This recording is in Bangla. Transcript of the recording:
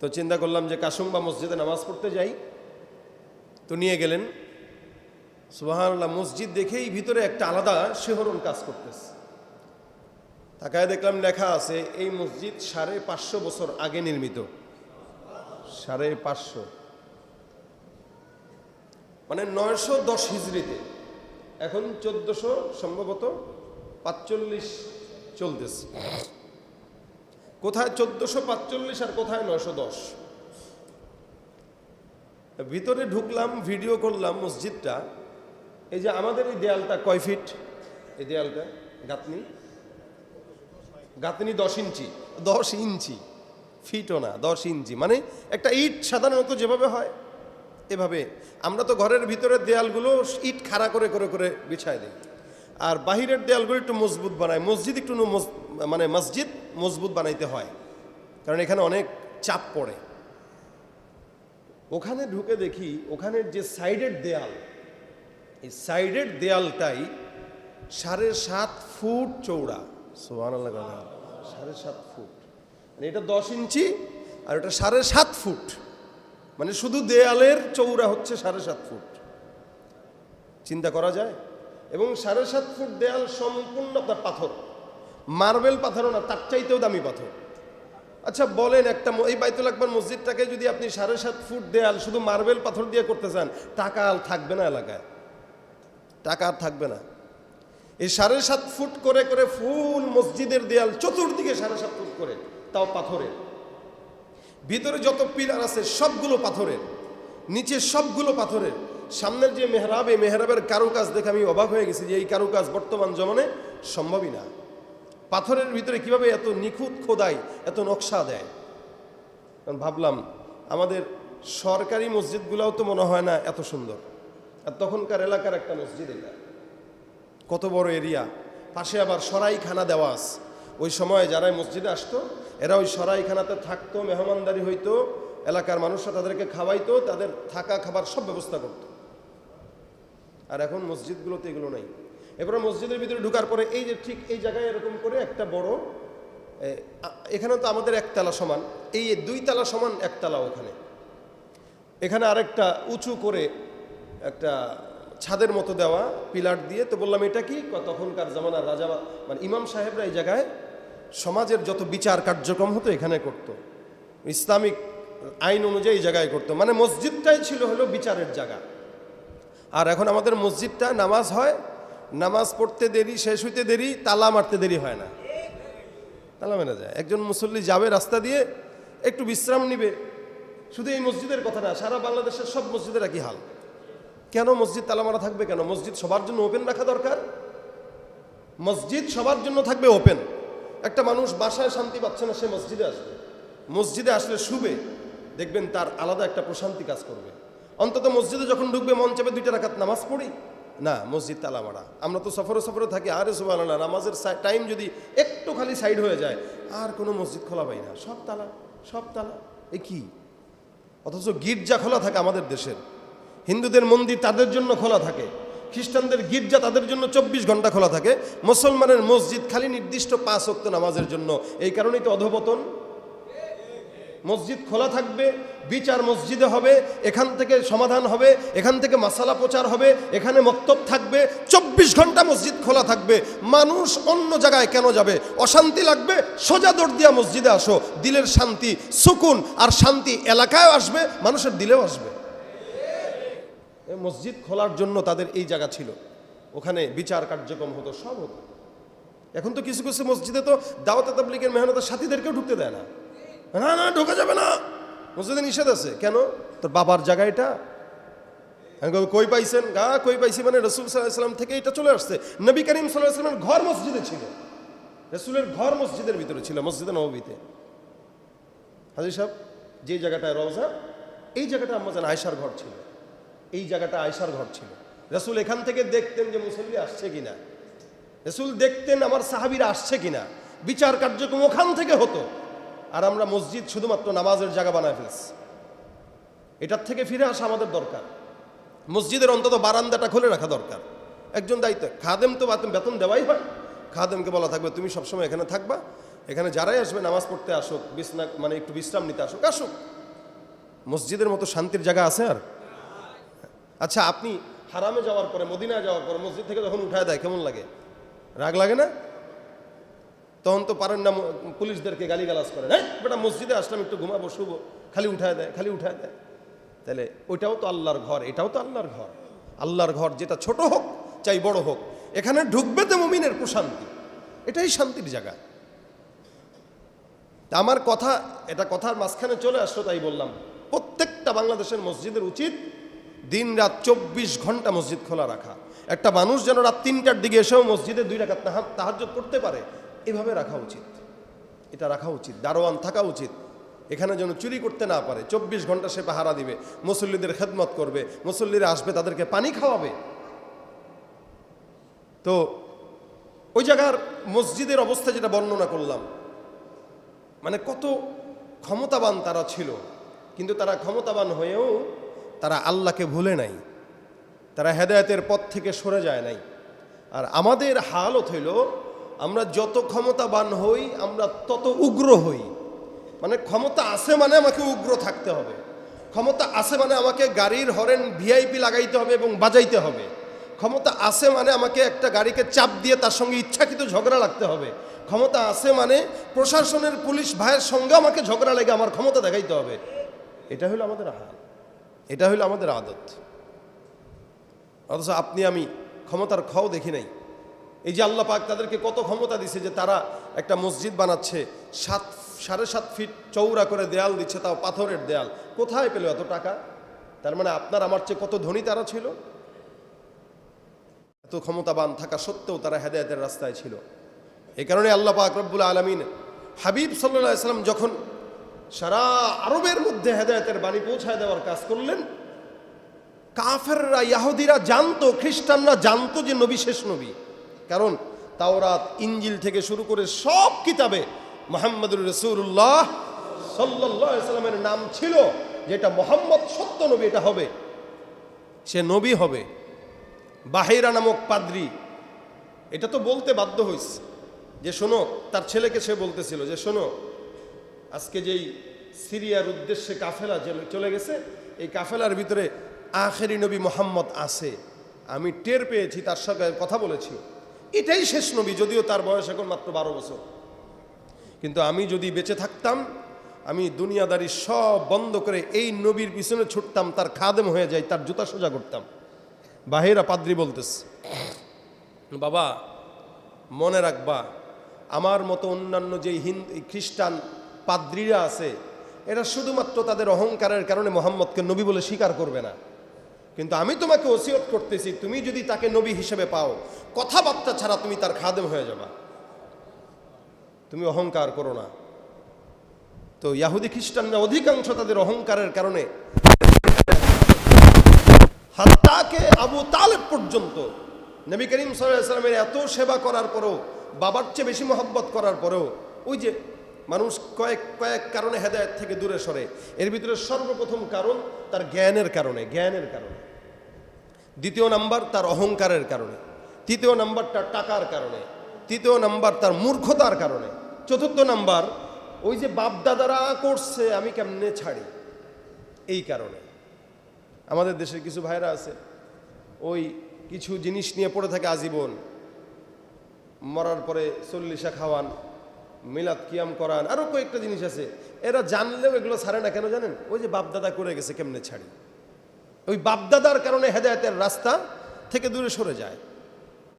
তো চিন্তা করলাম যে কাসুম্বা মসজিদে নামাজ পড়তে যাই। তো নিয়ে গেলেন। সুবাহান্লাহ মসজিদ দেখেই ভিতরে একটা আলাদা শিহরণ কাজ করতেছে। তাকায় দেখলাম লেখা আছে, এই মসজিদ সাড়ে পাঁচশো বছর আগে নির্মিত। সাড়ে পাঁচশো। মানে নয়শো দশ হিজড়িতে। এখন চোদ্দশো সম্ভবত পাঁচচল্লিশ চলতেছে। কোথায় চোদ্দশো পাঁচচল্লিশ আর কোথায় নয়শো দশ? ভিতরে ঢুকলাম, ভিডিও করলাম মসজিদটা। এই যে আমাদের এই দেয়ালটা কয় ফিট? এই দেয়ালটা, গাঁথনি? গাঁথনি দশ ইঞ্চি। দশ ইঞ্চি। ফিটও না, দশ ইঞ্চি। মানে একটা ইট সাধারণত যেভাবে হয়, এভাবে। আমরা তো ঘরের ভিতরের দেয়ালগুলো ইট খাড়া করে করে করে বিছায় দিই। আর বাহিরের দেয়ালগুলো একটু মজবুত বানায় মসজিদ একটু মানে মসজিদ মজবুত বানাইতে হয়। কারণ এখানে অনেক চাপ পড়ে। ওখানে ঢুকে দেখি, ওখানের যে সাইডের দেয়াল, এই সাইডের দেয়ালটাই সাড়ে সাত ফুট চৌড়া সোহান সাড়ে সাত ফুট। মানে এটা দশ ইঞ্চি আর এটা সাড়ে সাত ফুট। মানে শুধু দেয়ালের চৌড়া হচ্ছে সাড়ে সাত ফুট। চিন্তা করা যায়? এবং সাড়ে সাত ফুট দেয়াল সম্পূর্ণ পাথর। মার্বেল পাথরও না, তার চাইতেও দামি পাথর। আচ্ছা বলেন একটা এই বাইতুল আকবর মসজিদটাকে যদি আপনি সাড়ে সাত ফুট দেয়াল শুধু মার্বেল পাথর দিয়ে করতে চান, টাকা আর থাকবে না এলাকায়। টাকা আর থাকবে না। এই সাড়ে সাত ফুট করে করে ফুল মসজিদের দেয়াল চতুর্দিকে সাড়ে সাত ফুট করে, তাও পাথরের। ভিতরে যত পিলার আছে, সবগুলো পাথরের। নিচে সবগুলো পাথরের। সামনের যে মেহরাব, এই মেহরাবের কারুকাজ দেখে আমি অবাক হয়ে গেছি যে এই কারুকাজ বর্তমান জমানে সম্ভবই না। পাথরের ভিতরে কীভাবে এত নিখুঁত খোদাই, এত নকশা দেয়? ভাবলাম, আমাদের সরকারি মসজিদগুলোও তো মনে হয় না এত সুন্দর। আর তখনকার এলাকার একটা মসজিদ এটা। কত বড় এরিয়া। পাশে আবার সরাইখানা দেওয়া আছে। ওই সময় যারা মসজিদে আসতো, এরা ওই সরাইখানাতে থাকতো, মেহমানদারি হইতো, এলাকার মানুষরা তাদেরকে খাওয়াইতো, তাদের থাকা খাবার সব ব্যবস্থা করতো। আর এখন মসজিদগুলোতে এগুলো নেই। এবারে মসজিদের ভিতরে ঢুকার পরে এই যে ঠিক এই জায়গায় এরকম করে একটা বড় এখানে তো আমাদের একতলা সমান, এই দুই তালা সমান একতলা ওখানে। এখানে আরেকটা উঁচু করে একটা ছাদের মতো দেওয়া পিলার দিয়ে, তো বললাম এটা কি? তখনকার জামানার রাজা মানে ইমাম সাহেবরা এই জায়গায় সমাজের যত বিচার কার্যক্রম হতো এখানে করতো। ইসলামিক আইন অনুযায়ী এই জায়গায় করতো। মানে মসজিদটাই ছিল হলো বিচারের জায়গা। আর এখন আমাদের মসজিদটা নামাজ হয় নামাজ পড়তে দেরি, শেষ হইতে দেরি, তালা মারতে দেরি হয় না। তালা মেরে যায়। একজন মুসল্লি যাবে রাস্তা দিয়ে, একটু বিশ্রাম নিবে। শুধু এই মসজিদের কথা না, সারা বাংলাদেশের সব মসজিদের একই হাল। কেন মসজিদ তালা মারা থাকবে কেন? মসজিদ সবার জন্য ওপেন রাখা দরকার। মসজিদ সবার জন্য থাকবে ওপেন একটা মানুষ বাসায় শান্তি পাচ্ছে না, সে মসজিদে আসবে। মসজিদে আসলে শুবে, দেখবেন তার আলাদা একটা প্রশান্তি কাজ করবে। অন্তত মসজিদে যখন ঢুকবে, মন চাপে দুইটা রাখাত নামাজ পড়ি। না, মসজিদ তালা মারা। আমরা তো সফরে সফরে থাকি, আরে সুবাহ নামাজের টাইম যদি একটু খালি সাইড হয়ে যায়, আর কোনো মসজিদ খোলা পাই না। সব তালা সব তালা। এ কি? অথচ গির্জা খোলা থাকে আমাদের দেশের। হিন্দুদের মন্দির তাদের জন্য খোলা থাকে। খ্রিস্টানদের গির্জা তাদের জন্য চব্বিশ ঘণ্টা খোলা থাকে। মুসলমানের মসজিদ খালি নির্দিষ্ট পাঁচ অক্ত নামাজের জন্য। এই কারণেই তো অধপতন। মসজিদ খোলা থাকবে, বিচার মসজিদে হবে, এখান থেকে সমাধান হবে, এখান থেকে মাসালা প্রচার হবে, এখানে মক্তব থাকবে, চব্বিশ ঘণ্টা মসজিদ খোলা থাকবে। মানুষ অন্য জায়গায় কেন যাবে? অশান্তি লাগবে, সোজা দৌড় দিয়া মসজিদে আসো। দিলের শান্তি, সুকুন আর শান্তি এলাকায় আসবে, মানুষের দিলেও আসবে। মসজিদ খোলার জন্য তাদের এই জায়গা ছিল। ওখানে বিচার কার্যক্রম হতো, সব হতো। এখন তো কিছু কিছু মসজিদে তো দাওয়াত তাবলিগের মেহনতের সাথীদেরকেও ঢুকতে দেয় না। না না, ঢোকা যাবে না। মসজিদে নিষেধ আছে। কেন? তোর বাবার জায়গা এটা। কই পাইছেন? গা, কই পাইছি মানে রসুল সাল্লাহাম থেকে এটা চলে আসছে। নবী করিম সাল্লাহামের ঘর মসজিদে ছিল। রসুলের ঘর মসজিদের ভিতরে ছিল, মসজিদে নবীতে হাজির সাহেব, যে জায়গাটায় রওজা, এই জায়গাটা আমার আমাদের আয়সার ঘর ছিল। এই জায়গাটা আয়সার ঘর ছিল। রসুল এখান থেকে দেখতেন যে মুসল্লি আসছে কিনা। রসুল দেখতেন আমার সাহাবিরা আসছে কিনা। বিচার কার্যক্রম ওখান থেকে হতো। আর আমরা মসজিদ শুধুমাত্র নামাজের জায়গা বানায় ফেলছি। এটার থেকে ফিরে আসা আমাদের দরকার। মসজিদের অন্তত বারান্দাটা খুলে রাখা দরকার। একজন দায়িত্ব, খাদেম তো বাত- বেতন দেওয়াই হয়। খাদেমকে বলা থাকবে, তুমি সবসময় এখানে থাকবা, এখানে যারাই আসবে, নামাজ পড়তে আসুক, বিছনা মানে একটু বিশ্রাম নিতে আসুক আসুক। মসজিদের মতো শান্তির জায়গা আছে আর? আচ্ছা আপনি হারামে যাওয়ার পরে, মদিনায় যাওয়ার পরে মসজিদ থেকে যখন উঠায় দেয়, কেমন লাগে? রাগ লাগে না? তখন তো পারেন না, পুলিশদেরকে গালিগালাজ করে হ্যাঁ বেটা মসজিদে আসলাম, একটু ঘুমাবো, শুবো, খালি উঠায় দেয়, খালি উঠায় দেয়। তাহলে ওইটাও তো আল্লাহর ঘর, এটাও তো আল্লাহর ঘর। আল্লাহর ঘর যেটা ছোট হোক, চাই বড় হোক, এখানে ঢুকবে তো মুমিনের প্রশান্তি। এটাই শান্তির জায়গা। আমার কথা, এটা কথার মাঝখানে চলে আসলো, তাই বললাম, প্রত্যেকটা বাংলাদেশের মসজিদের উচিত দিন রাত চব্বিশ ঘণ্টা মসজিদ খোলা রাখা। একটা মানুষ যেন রাত তিনটার দিকে এসেও মসজিদে দুই রাখাত তাহাজ করতে পারে এভাবে রাখা উচিত। এটা রাখা উচিত। দারোয়ান থাকা উচিত। এখানে যেন চুরি করতে না পারে। চব্বিশ ঘণ্টা সে পাহারা দিবে। মুসল্লিদের খেদমত করবে। মুসল্লিরা আসবে, তাদেরকে পানি খাওয়াবে। তো ওই জায়গার মসজিদের অবস্থা যেটা বর্ণনা করলাম মানে কত ক্ষমতাবান তারা ছিল। কিন্তু তারা ক্ষমতাবান হয়েও তারা আল্লাহকে ভুলে নাই। তারা হেদায়তের পথ থেকে সরে যায় নাই। আর আমাদের হালত হইল আমরা যত ক্ষমতাবান হই, আমরা তত উগ্র হই। মানে ক্ষমতা আছে মানে আমাকে উগ্র থাকতে হবে। ক্ষমতা আছে মানে আমাকে গাড়ির হরেন ভিআইপি লাগাইতে হবে এবং বাজাইতে হবে। ক্ষমতা আছে মানে আমাকে একটা গাড়িকে চাপ দিয়ে তার সঙ্গে ইচ্ছাকৃত ঝগড়া লাগতে হবে। ক্ষমতা আছে মানে প্রশাসনের পুলিশ ভাইয়ের সঙ্গে আমাকে ঝগড়া লেগে আমার ক্ষমতা দেখাইতে হবে। এটা হলো আমাদের হাল এটা হলো আমাদের আদত। অথচ আপনি আমি ক্ষমতার খাও দেখি নাই। এই যে আল্লাহ পাক তাদেরকে কত ক্ষমতা দিছে যে তারা একটা মসজিদ বানাচ্ছে, সাত, সাড়ে সাত ফিট চৌড়া করে দেয়াল দিচ্ছে, তাও পাথরের দেয়াল। কোথায় পেল এত টাকা? তার মানে আপনার, আমার চেয়ে কত ধনী তারা ছিল? এত ক্ষমতাবান থাকা সত্ত্বেও তারা হেদায়তের রাস্তায় ছিল। এই কারণে আল্লাহ পাক রব্বুল আলমিন হাবিব সাল্লাহ সাল্লাম যখন সারা আরবের মধ্যে হেদায়তের বাণী পৌঁছায় দেওয়ার কাজ করলেন, কাফেররা, ইয়াহুদিরা জানতো, খ্রিস্টানরা জানতো যে নবী শেষ নবী। কারণ তাওরাত ইঞ্জিল থেকে শুরু করে সব কিতাবে মোহাম্মদুর রসুল্লাহ সাল্লাহ সাল্লামের নাম ছিল যেটা মোহাম্মদ সত্য নবী এটা হবে, সে নবী হবে। বাহিরা নামক পাদ্রি, এটা তো বলতে বাধ্য হইস। যে শোনো, তার ছেলেকে সে বলতেছিল যে শোনো, আজকে যেই সিরিয়ার উদ্দেশ্যে কাফেলা চলে গেছে, এই কাফেলার ভিতরে আখেরি নবী মোহাম্মদ আছে। আমি টের পেয়েছি, তার সঙ্গে কথা বলেছি। এটাই শেষ নবী, যদিও তার বয়স এখন মাত্র বারো বছর। কিন্তু আমি যদি বেঁচে থাকতাম, আমি দুনিয়াদারি সব বন্ধ করে এই নবীর পিছনে ছুটতাম, তার খাদেম হয়ে যাই, তার জুতা সোজা করতাম। বাহিরা পাদ্রি বলতেছে, বাবা, মনে রাখবা, আমার মতো অন্যান্য যে হিন্দু খ্রিস্টান পাদ্রীরা আছে, এরা শুধুমাত্র তাদের অহংকারের কারণে মোহাম্মদকে নবী বলে স্বীকার করবে না। কিন্তু আমি তোমাকে ওসিয়ত করতেছি, তুমি যদি তাকে নবী হিসেবে পাও, কথাবার্তা ছাড়া তুমি তার খাদেম হয়ে যাবা। তুমি অহংকার করো না। তো ইয়াহুদি খ্রিস্টানরা অধিকাংশ তাদের অহংকারের কারণে হাত্তাকে আবু তালেব পর্যন্ত নবী করিম সাল্লামের এত সেবা করার পরেও, বাবার চেয়ে বেশি মহব্বত করার পরেও, ওই যে মানুষ কয়েক কয়েক কারণে হেদায়ত থেকে দূরে সরে, এর ভিতরে সর্বপ্রথম কারণ তার জ্ঞানের কারণে জ্ঞানের কারণে। দ্বিতীয় নাম্বার তার অহংকারের কারণে, তৃতীয় নাম্বার তার টাকার কারণে, তৃতীয় নাম্বার তার মূর্খতার কারণে, চতুর্থ নাম্বার ওই যে বাপদাদারা করছে, আমি কেমনে ছাড়ি? এই কারণে। আমাদের দেশের কিছু ভাইরা আছে, ওই কিছু জিনিস নিয়ে পড়ে থাকে আজীবন। মরার পরে চল্লিশা খাওয়ান, মিলাদ কিয়াম করান আরও কয়েকটা জিনিস আছে। এরা জানলেও এগুলো ছাড়ে না কেন জানেন? ওই যে বাপদাদা করে গেছে, কেমনে ছাড়ি? ওই বাপদাদার কারণে হেদায়তের রাস্তা থেকে দূরে সরে যায়।